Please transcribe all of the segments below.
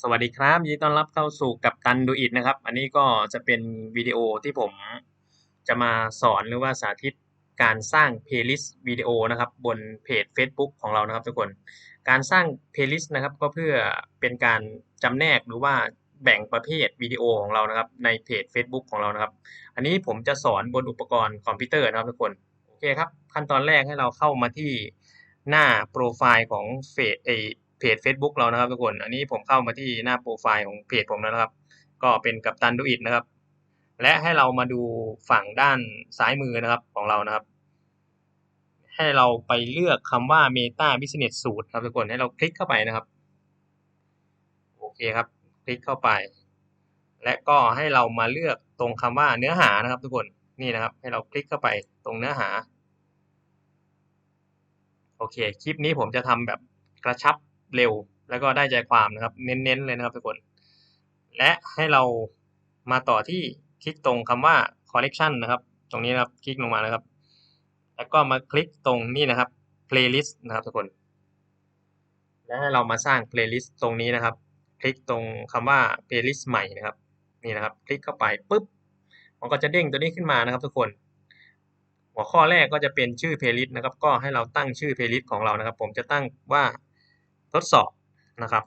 สวัสดีครับยินดีต้อนรับเข้าสู่กับตันดูอิดนะครับ อันนี้ก็จะเป็นวิดีโอที่ผมจะมาสอนหรือว่าสาธิตการสร้างเพลย์ลิสต์วิดีโอนะครับ บนเพจ Facebook ของเรานะครับทุกคน การสร้างเพลย์ลิสต์นะครับ ก็เพื่อเป็นการจำแนกหรือว่าแบ่งประเภทวิดีโอของเรานะครับ ในเพจ Facebook ของเรานะครับ อันนี้ผมจะสอนบนอุปกรณ์คอมพิวเตอร์นะครับทุกคนโอเคครับขั้นตอนแรกให้เราเข้ามาที่หน้าโปรไฟล์ของเฟซเอ เพจ Facebook เรานะครับทุกคน อันนี้ผมเข้ามาที่หน้าโปรไฟล์ของเพจผมแล้วนะครับ ก็เป็นกัปตันดูอิดนะครับ และให้เรามาดูฝั่งด้านซ้ายมือนะครับของเรานะครับ ให้เราไปเลือกคำว่า Meta Business Suite ครับทุกคนให้เราคลิกเข้าไปนะครับโอเคครับ คลิกเข้าไป และก็ให้เรามาเลือกตรงคำว่าเนื้อหานะครับ ทุกคนนี่นะครับ ให้เราคลิกเข้าไปตรงเนื้อหาโอเค คลิปนี้ผมจะทำแบบกระชับ เร็ว แล้วก็ได้ใจความนะครับ เน้นๆเลยนะครับทุกคน และให้เรามาต่อที่คลิกตรงคำว่า collection นะครับ ตรงนี้นะครับ คลิกลงมานะครับ แล้วก็มาคลิกตรงนี้นะครับ playlist นะครับทุกคน และให้เรามาสร้าง playlist ตรงนี้นะครับ คลิกตรงคำว่า playlist ใหม่นะครับ นี่นะครับ คลิกเข้าไปปุ๊บ มันก็จะเด้งตัวนี้ขึ้นมานะครับ ทุกคน หัวข้อแรกก็จะเป็นชื่อ playlist นะครับ ก็ให้เราตั้งชื่อ playlist ของเรานะครับ ผมจะตั้งว่า ทดสอบนะครับ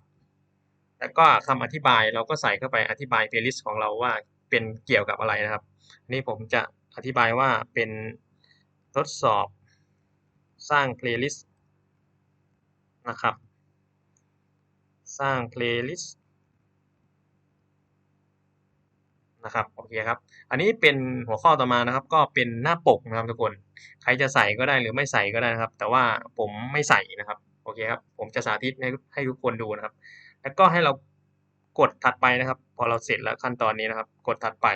แล้วก็คำอธิบายเราก็ใส่เข้าไปอธิบาย playlist ของเราว่าเป็นเกี่ยวกับอะไรนะครับนนี้ผมจะอธิบายว่าเป็นทดสอบสร้าง playlist นะครับ สร้าง playlist นะครับโอเคครับ อันนี้เป็นหัวข้อต่อมานะครับ ก็เป็นหน้าปกนะครับทุกคน ใครจะใส่ก็ได้หรือไม่ใส่ก็ได้นะครับ แต่ว่าผมไม่ใส่นะครับ อเคครับผมจะสาธิตให้ให้ทุกคนดูนะครับ แล้วก็ให้เรากดถัดไปนะครับ พอเราเสร็จแล้วขั้นตอนนี้นะครับ กดถัดไป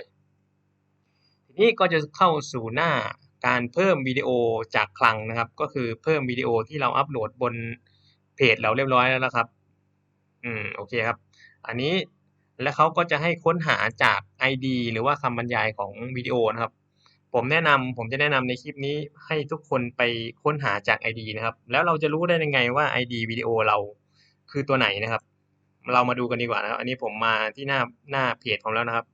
ทีนี้ก็จะเข้าสู่หน้าการเพิ่มวิดีโอจากคลังนะครับ ก็คือเพิ่มวิดีโอที่เราอัปโหลดบนเพจเราเรียบร้อยแล้วนะครับ อืมโอเคครับ อันนี้แล้วเขาก็จะให้ค้นหาจาก ID หรือว่าคำบรรยายของวิดีโอนะครับ ผมแนะนำผมจะแนะนำในคลิปนี้ให้ทุกคนไปค้นหาจาก ID นะครับ แล้วเราจะรู้ได้ยังไงว่า ID วิดีโอเราคือตัวไหนนะครับ เรามาดูกันดีกว่านะครับ อันนี้ผมมาที่หน้าหน้าเพจของแล้วนะครับ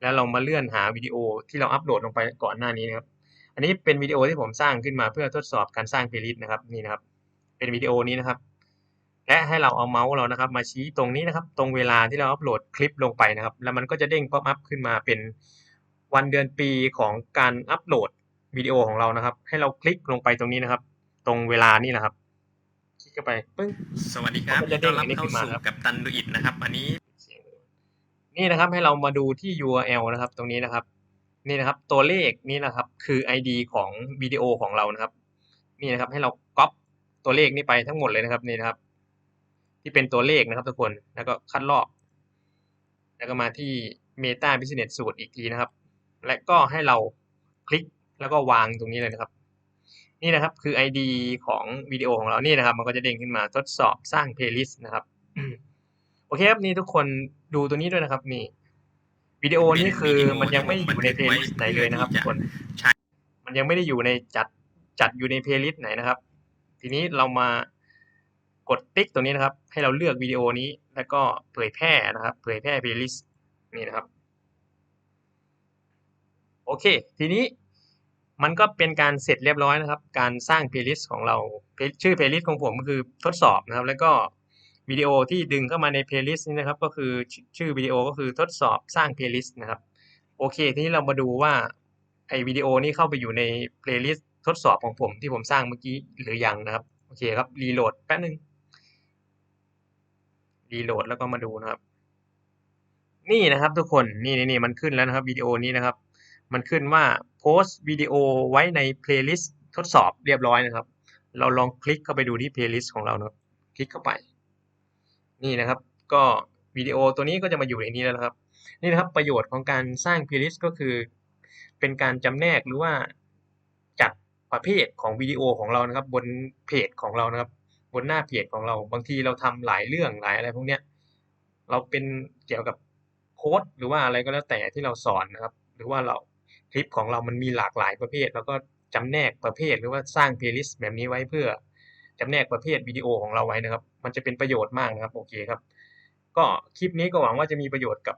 แล้วเรามาเลื่อนหาวิดีโอที่เราอัปโหลดลงไปก่อนหน้านี้นะครับ อันนี้เป็นวิดีโอที่ผมสร้างขึ้นมาเพื่อทดสอบการสร้างเพลย์ลิสต์นะครับนี่นะครับ เป็นวิดีโอนี้นะครับ และให้เราเอาเมาส์เรานะครับ มาชี้ตรงนี้นะครับ ตรงเวลาที่เราอัปโหลดคลิปลงไปนะครับ แล้วมันก็จะเด้งป๊อปอัพขึ้นมาเป็น วันเดือนปีของการอัปโหลดวิดีโอของเรานะครับ ให้เราคลิกลงไปตรงนี้นะครับ ตรงเวลานี่นะครับ คลิกเข้าไปปึ้งสวัสดีครับมันก็ยินจะดีเด้ต้องนรับอันนี้ขึ้เข้านมาสู่ครับกับตันดูอิดนะครับ อันนี้เสียงนี่นะครับให้เรามาดูที่ URL นะครับ ตรงนี้นะครับ นี่นะครับ ตัวเลขนี่นะครับ คือ ID ของวิดีโอของเรานะครับ นี่นะครับ ให้เราก๊อปตัวเลขนี้ไปทั้งหมดเลยนะครับนี่นะครับ ที่เป็นตัวเลขนะครับทุกคนแล้วก็คัดลอก แล้วก็มาที่ Meta Business Suite อีกทีนะครับ และก็ให้เราคลิกแล้วก็วางตรงนี้เลยนะครับ นี่นะครับคือ ID ของวิดีโอของเรานี่นะครับ มันก็จะเด้งขึ้นมาทดสอบสร้าง playlist นะครับโอเคครับนี่ทุกคนดูตัวนี้ด้วยนะครับนี่วิดีโอนี้คือมันยังไม่อยู่ในเพลย์ลิสต์ไหนเลยนะครับทุกคนใช่มันยังไม่ได้อยู่ในจัดจัดอยู่ในเพลย์ลิสต์ไหนนะครับ ทีนี้เรามากดติ๊กตรงนี้นะครับ ให้เราเลือกวิดีโอนี้แล้วก็เผยแพร่นะครับ เผยแพร่เพลย์ลิสต์นี่นะครับ โอเค ทีนี้มันก็เป็นการเสร็จเรียบร้อยนะครับ การสร้างเพลย์ลิสต์ของเรา ชื่อเพลย์ลิสต์ของผมก็คือทดสอบนะครับ แล้วก็วิดีโอที่ดึงเข้ามาในเพลย์ลิสต์นี้นะครับ ก็คือชื่อวิดีโอก็คือทดสอบสร้างเพลย์ลิสต์นะครับ โอเค ทีนี้เรามาดูว่าไอวิดีโอนี้เข้าไปอยู่ในเพลย์ลิสต์ทดสอบของผมที่ผมสร้างเมื่อกี้หรือยังนะครับ โอเคครับ รีโหลดแป๊บนึง รีโหลดแล้วก็มาดูนะครับ นี่นะครับทุกคน นี่นี่นี่มันขึ้นแล้วนะครับวิดีโอนี้นะครับ มันขึ้นว่าโพสต์วิดีโอไว้ในเพลย์ลิสต์ทดสอบเรียบร้อยนะครับ เราลองคลิกเข้าไปดูที่เพลย์ลิสต์ของเราเนาะคลิกเข้าไป นี่นะครับ ก็วิดีโอตัวนี้ก็จะมาอยู่ในนี้แล้วครับ นี่นะครับประโยชน์ของการสร้างเพลย์ลิสต์ก็คือ เป็นการจำแนกหรือว่าจัดประเภทของวิดีโอของเรานะครับ บนเพจของเรานะครับ บนหน้าเพจของเรา บางทีเราทำหลายเรื่องหลายอะไรพวกเนี้ยเราเป็นเกี่ยวกับโค้ดหรือว่าอะไรก็แล้วแต่ที่เราสอนนะครับ หรือว่าเรา คลิปของเรามันมีหลากหลายประเภท แล้วก็จำแนกประเภทหรือว่าสร้างเพลย์ลิสต์แบบนี้ไว้เพื่อจำแนกประเภทวิดีโอของเราไว้นะครับ มันจะเป็นประโยชน์มากนะครับโอเคครับ ก็คลิปนี้ก็หวังว่าจะมีประโยชน์กับ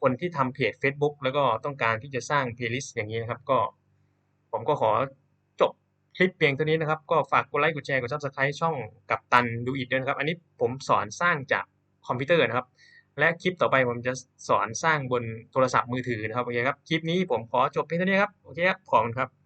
คนที่ทำเพจเฟซบุ๊กแล้วก็ต้องการที่จะสร้าง playlist อย่างงี้นะครับ ก็ ผมก็ขอจบคลิปเพียงเท่านี้นะครับ ก็ฝากกดไลก์กดแชร์กด Subscribe ช่องกัปตันดูอิตด้วยนะครับ อันนี้ผมสอนสร้างจากคอมพิวเตอร์นะครับ และคลิปต่อไปผมจะสอนสร้างบนโทรศัพท์มือถือนะครับโอเคครับคลิปนี้ผมขอจบเพียงเท่านี้ครับโอเคครับขอบคุณครับ